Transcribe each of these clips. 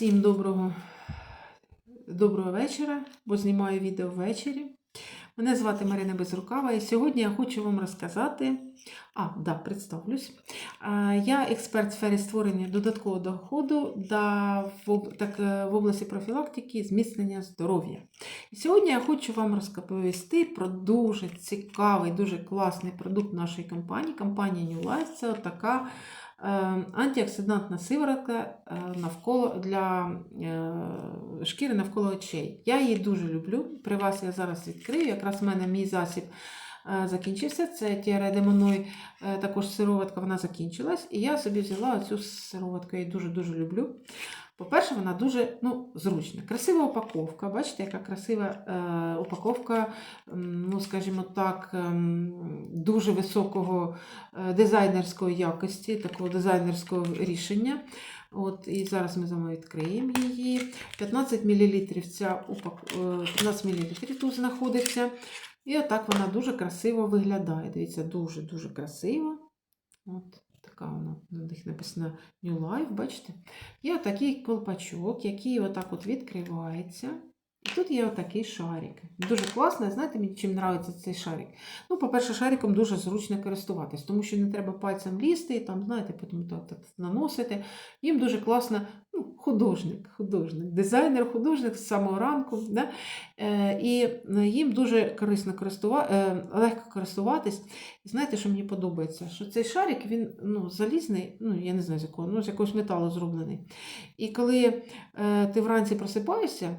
Всім доброго, доброго вечора, бо знімаю відео ввечері. Мене звати Марина Безрукава, і сьогодні я хочу вам розказати. А, да, представлюсь. Я експерт в сфері створення додаткового доходу да, в, так, е, в області профілактики зміцнення здоров'я. І сьогодні я хочу вам розповісти про дуже цікавий, дуже класний продукт нашої компанії. Компанія New Life це така антиоксидантна сиворотка е, навколо для е, шкіри навколо очей. Я її дуже люблю. При вас я зараз відкрию. Якраз в мене мій засіб е, закінчився. Це тіаредемоной, також сироватка, вона закінчилась. І я собі взяла цю сироватку, я її дуже-дуже люблю. По-перше, вона дуже ну, зручна. Красива упаковка. Бачите, яка красива е, упаковка, ну, скажімо так, ем, дуже високого е, дизайнерської якості, такого дизайнерського рішення. От, і зараз ми з вами відкриємо її. 15 мл ця упак... е, 15 мл тут знаходиться. І отак вона дуже красиво виглядає. Дивіться, дуже-дуже красиво. От така вона, на них написано New Life, бачите? Є такий колпачок, який отак от відкривається. І тут є отакий шарик. Дуже класно, знаєте, мені чим подобається цей шарик? Ну, по-перше, шариком дуже зручно користуватись, тому що не треба пальцем лізти там, знаєте, потім наносити. Їм дуже класно, ну, художник, художник, дизайнер, художник з самого ранку. Да? Е, і їм дуже корисно користува... е, легко користуватись. Знаєте, що мені подобається? Що цей шарик, він ну, залізний, ну, я не знаю з якого, ну, з якогось металу зроблений. І коли е, ти вранці просипаєшся,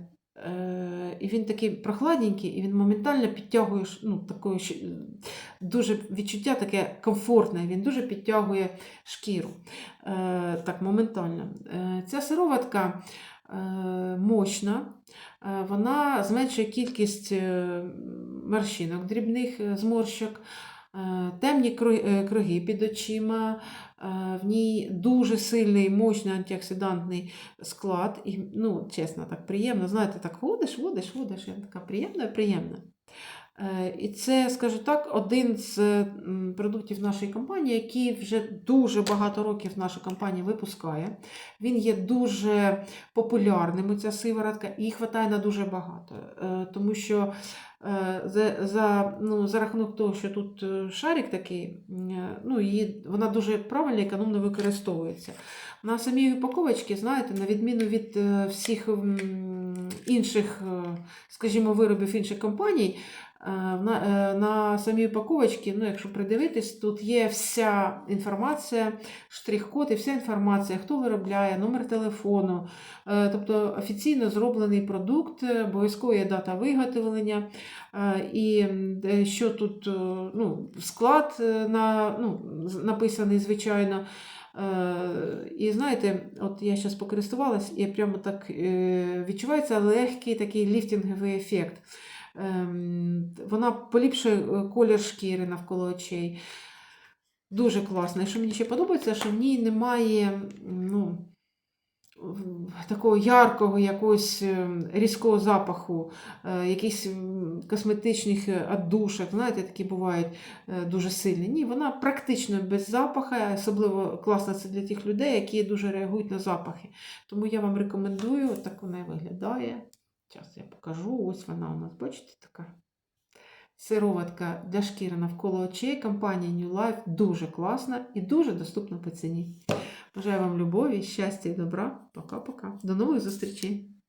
І він такий прохладненький, і він моментально підтягує ну, такої, щ- дуже відчуття таке комфортне, він дуже підтягує шкіру. Е, Так, моментально. Е, Ця сироватка е, мощна, е, вона зменшує кількість е, морщинок, дрібних е, зморщок. Е, Темні е, круги під очима, е, в ній дуже сильний, мощний антиоксидантний склад. І, ну, чесно, так приємно. Знаєте, так водиш, водиш, водиш, Я така приємна, приємна. Е, І це, скажу так, один з продуктів нашої компанії, який вже дуже багато років наша компанія випускає. Він є дуже популярним, ця сиворотка, і вистачає на дуже багато. Е, Тому що е, за, за, ну, за рахунок того, що тут шарик такий, ну, її, вона дуже правильно і економно використовується. На самій упаковочці, знаєте, на відміну від всіх інших, е, скажімо, виробів інших компаній, е, на, е, на самій упаковочці, ну, якщо придивитись, тут є вся інформація, штрих-код і вся інформація, хто виробляє, номер телефону, тобто офіційно зроблений продукт, обов'язково є дата виготовлення, і що тут ну, склад на, ну, написаний, звичайно. Е, І знаєте, от я зараз покористувалась, і прямо так е, відчувається легкий такий ліфтинговий ефект. Ем, Вона поліпшує е, колір шкіри навколо очей. Дуже класно. І що мені ще подобається, що в ній немає ну, такого яркого, якогось ем, різкого запаху, е, якихось косметичних е, отдушок, знаєте, такі бувають е, дуже сильні. Ні, вона практично без запаха, особливо класно це для тих людей, які дуже реагують на запахи. Тому я вам рекомендую, так вона і виглядає. Зараз я покажу. Ось вона у нас, бачите, така. Сироватка для шкіри навколо очей. Компанія New Life дуже класна і дуже доступна по ціні. Бажаю вам любові, щастя і добра. Пока-пока. До нових зустрічей!